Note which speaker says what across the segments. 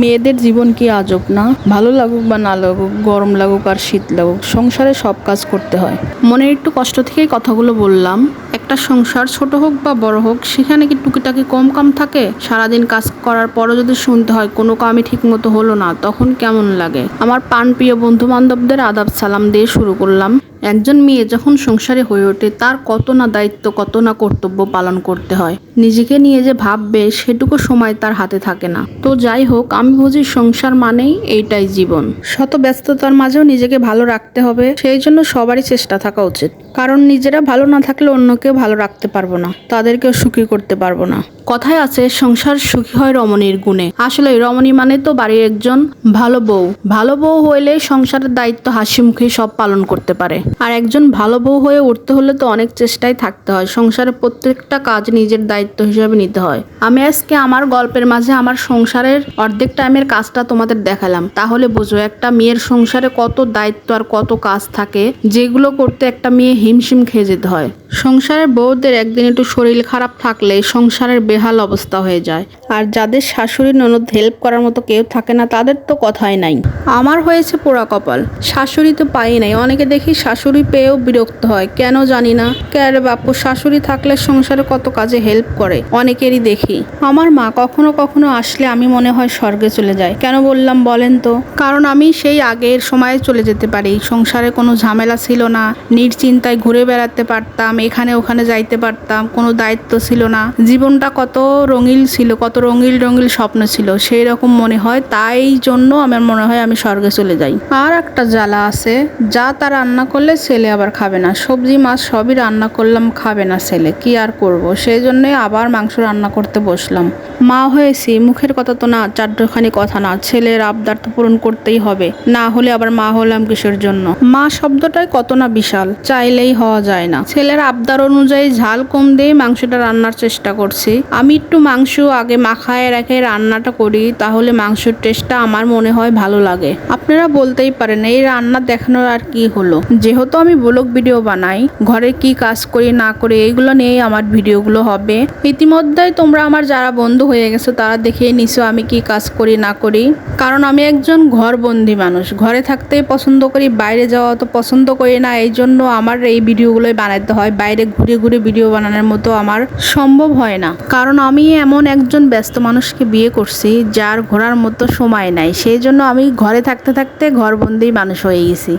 Speaker 1: মেয়েদের জীবন কি আজব না? ভালো লাগুক বা না লাগুক, গরম লাগুক আর শীত লাগুক, সংসারে সব কাজ করতে হয়। মনের একটু কষ্ট থেকেই কথাগুলো বললাম। একটা সংসার ছোট হোক বা বড় হোক, সেখানে কি টুকিটাকি কম কম থাকে? সারাদিন কাজ করার পরও যদি শুনতে হয়, কোনো কামই ঠিক মতো হলো না, তখন কেমন লাগে? আমার পান প্রিয় বন্ধু বান্ধবদের আদাব সালাম দিয়ে শুরু করলাম। একজন মেয়ে যখন সংসারে হয়ে ওঠে, তার কত না দায়িত্ব, কত না কর্তব্য পালন করতে হয়। নিজেকে নিয়ে যে ভাববে, সেটুকু সময় তার হাতে থাকে না। তো যাই হোক, আমি বুঝি সংসার মানেই এইটাই জীবন। শত ব্যস্ততার মাঝেও নিজেকে ভালো রাখতে হবে, সেই জন্য সবারই চেষ্টা থাকা উচিত। কারণ নিজেরা ভালো না থাকলে অন্যকেও ভালো রাখতে পারব না, তাদেরকেও সুখী করতে পারব না। কথায় আছে, সংসার সুখী হয় রমণীর গুণে। আসলে রমণী মানে তো বাড়ির একজন ভালো বউ। ভালো বউ হইলে সংসারের দায়িত্ব হাসি মুখে সব পালন করতে পারে। আর একজন ভালো বউ হয়ে উঠতে হলে তো অনেক চেষ্টাই থাকতে হয়। সংসারের প্রত্যেকটা কাজ নিজের দায়িত্ব হিসেবে নিতে হয়। আমি আজকে আমার গল্পের মাঝে আমার সংসারের অর্ধেক টাইমের কাজটা তোমাদের দেখালাম। তাহলে বোঝো, একটা মেয়ের সংসারে কত দায়িত্ব আর কত কাজ থাকে, যেগুলো করতে একটা মেয়ে হিমশিম খেয়ে যেতে হয়। সংসারের বউদের একদিন একটু শরীর খারাপ থাকলে সংসারের বেহাল অবস্থা হয়ে যায়। আর যাদের শাশুড়ি ননদ হেল্প করার মতো কেউ থাকে না, তাদের তো কথাই নাই। আমার হয়েছে পোড়া কপাল। শাশুড়ি তো পাই নাই। অনেকে দেখি শাশুড়ি পেয়েও বিরক্ত হয়। কেন জানি না। কে বাপু, শাশুড়ি থাকলে সংসারে কত কাজে হেল্প করে? অনেকেরই দেখি। আমার মা কখনো কখনো আসলে আমি মনে হয় স্বর্গে চলে যাই কেন বললাম বলেন তো? কারণ আমি সেই আগের সময়ে চলে যেতে পারি। সংসারে কোনো ঝামেলা ছিল না। নির্চিন্তায় ঘুরে বেড়াতে পারতাম। এখানে ওখানে যাইতে পারতাম। কোনো দায়িত্ব ছিল না। জীবনটা কত রঙিল ছিল, কত রঙিল রঙিল স্বপ্ন ছিল সেই রকম মনে হয়। তাই জন্য আমার মনে হয় আমি স্বর্গে চলে যাই। আর একটা জ্বালা আছে, যা তা রান্না করলে ছেলে আবার খাবে না। সবজি, মাছ সবই রান্না করলাম, খাবে না ছেলে। কি আর করব? সেই জন্যই আবার মাংস রান্না করতে বসলাম। মা হয়েছি, মুখের কথা তো না, চারখানি কথা না। ছেলের আবদার তো পূরণ করতেই হবে। না হলে আবার মা হলাম কিসের জন্য? মা শব্দটাই কত না বিশাল, চাইলেই হওয়া যায় না। ছেলের আবদার অনুযায়ী ঝাল কম দিয়ে মাংসটা রান্নার চেষ্টা করছি। আমি একটু মাংস আগে মাখায় রেখে রান্নাটা করি, তাহলে মাংসের টেস্টটা আমার মনে হয় ভালো লাগে। আপনারা বলতেই পারেন, এই রান্না দেখানোর আর কি হলো? যেহেতু আমি ব্লগ ভিডিও বানাই, ঘরে কি কাজ করি, না করি, এইগুলো নিয়েই আমার ভিডিওগুলো হবে। ইতিমধ্যেই তোমরা আমার যারা বন্ধু হয়ে গেছো, তারা দেখেই নিছো আমি কি কাজ করি, না করি। কারণ আমি একজন ঘরবন্দি মানুষ, ঘরে থাকতেই পছন্দ করি, বাইরে যাওয়া তো পছন্দ করি না, এই জন্য আমার এই ভিডিওগুলোই বানাতে হয়। বাইরে ঘুরে ঘুরে ভিডিও বানানোর মতো আমার সম্ভব হয় না। কারণ আমি এমন একজন ব্যস্ত মানুষকে বিয়ে করছি, যার ঘোরার মতো সময় নাই। সেই জন্য আমি ঘরে থাকতে থাকতে ঘরবন্দি মানুষ হয়ে গেছি।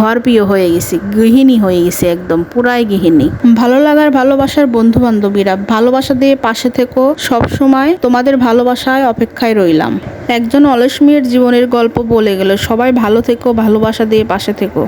Speaker 1: ঘর প্রিয় হয়ে গেছি, গৃহিণী হয়ে গেছি একদম, পুরাই গৃহিণী। ভালো লাগার ভালোবাসার বন্ধু বান্ধবীরা ভালোবাসা দিয়ে পাশে থেকো, সব সময় তোমাদের ভালোবাসায় অপেক্ষায় রইলাম। একজন অলস মেয়ের জীবনের গল্প বলে গেল সবাই ভালো থেকো, ভালোবাসা দিয়ে পাশে থেকো।